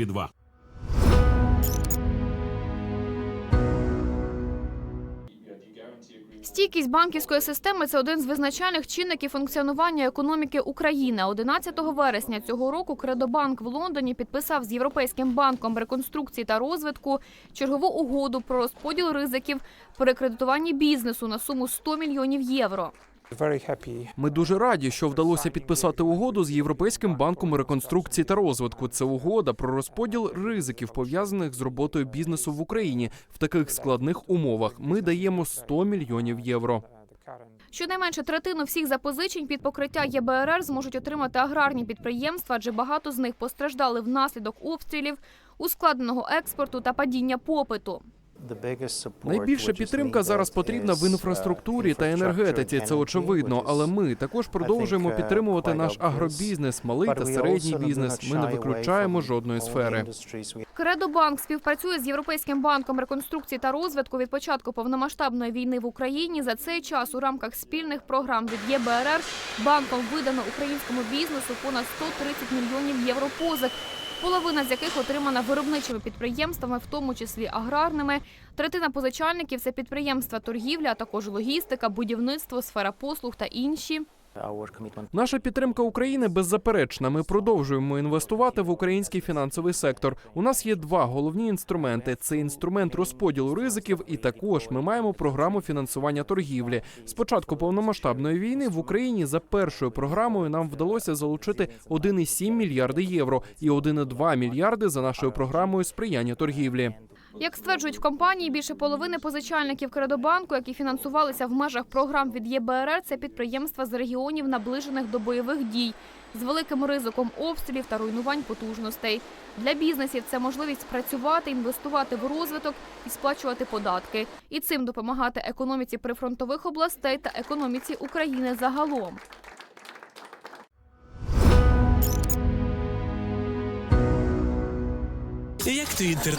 Тобі два. Стійкість банківської системи це один з визначальних чинників функціонування економіки України. 11 вересня цього року Кредобанк в Лондоні підписав з Європейським банком реконструкції та розвитку чергову угоду про розподіл ризиків при кредитуванні бізнесу на суму 100 мільйонів євро. Ми дуже раді, що вдалося підписати угоду з Європейським банком реконструкції та розвитку. Це угода про розподіл ризиків пов'язаних з роботою бізнесу в Україні в таких складних умовах. Ми даємо 100 мільйонів євро. Щонайменше третину всіх запозичень під покриття ЄБРР зможуть отримати аграрні підприємства, адже багато з них постраждали внаслідок обстрілів, ускладненого експорту та падіння попиту. Найбільша підтримка зараз потрібна в інфраструктурі та енергетиці. Це очевидно. Але ми також продовжуємо підтримувати наш агробізнес, малий та середній бізнес. Ми не виключаємо жодної сфери. Кредобанк співпрацює з Європейським банком реконструкції та розвитку від початку повномасштабної війни в Україні. За цей час у рамках спільних програм від ЄБРР банком видано українському бізнесу понад 130 мільйонів євро позик. Половина з яких отримана виробничими підприємствами, в тому числі аграрними. Третина позичальників це підприємства торгівля, а також логістика, будівництво, сфера послуг та інші. Наша підтримка України беззаперечна. Ми продовжуємо інвестувати в український фінансовий сектор. У нас є два головні інструменти: це інструмент розподілу ризиків, і також ми маємо програму фінансування торгівлі. З початку повномасштабної війни в Україні за першою програмою нам вдалося залучити 1,7 мільярди євро і 1,2 мільярди за нашою програмою сприяння торгівлі. Як стверджують в компанії, більше половини позичальників Кредобанку, які фінансувалися в межах програм від ЄБРР, це підприємства з регіонів, наближених до бойових дій, з великим ризиком обстрілів та руйнувань потужностей. Для бізнесів це можливість працювати, інвестувати в розвиток і сплачувати податки, і цим допомагати економіці прифронтових областей та економіці України загалом. Як твій інтернет?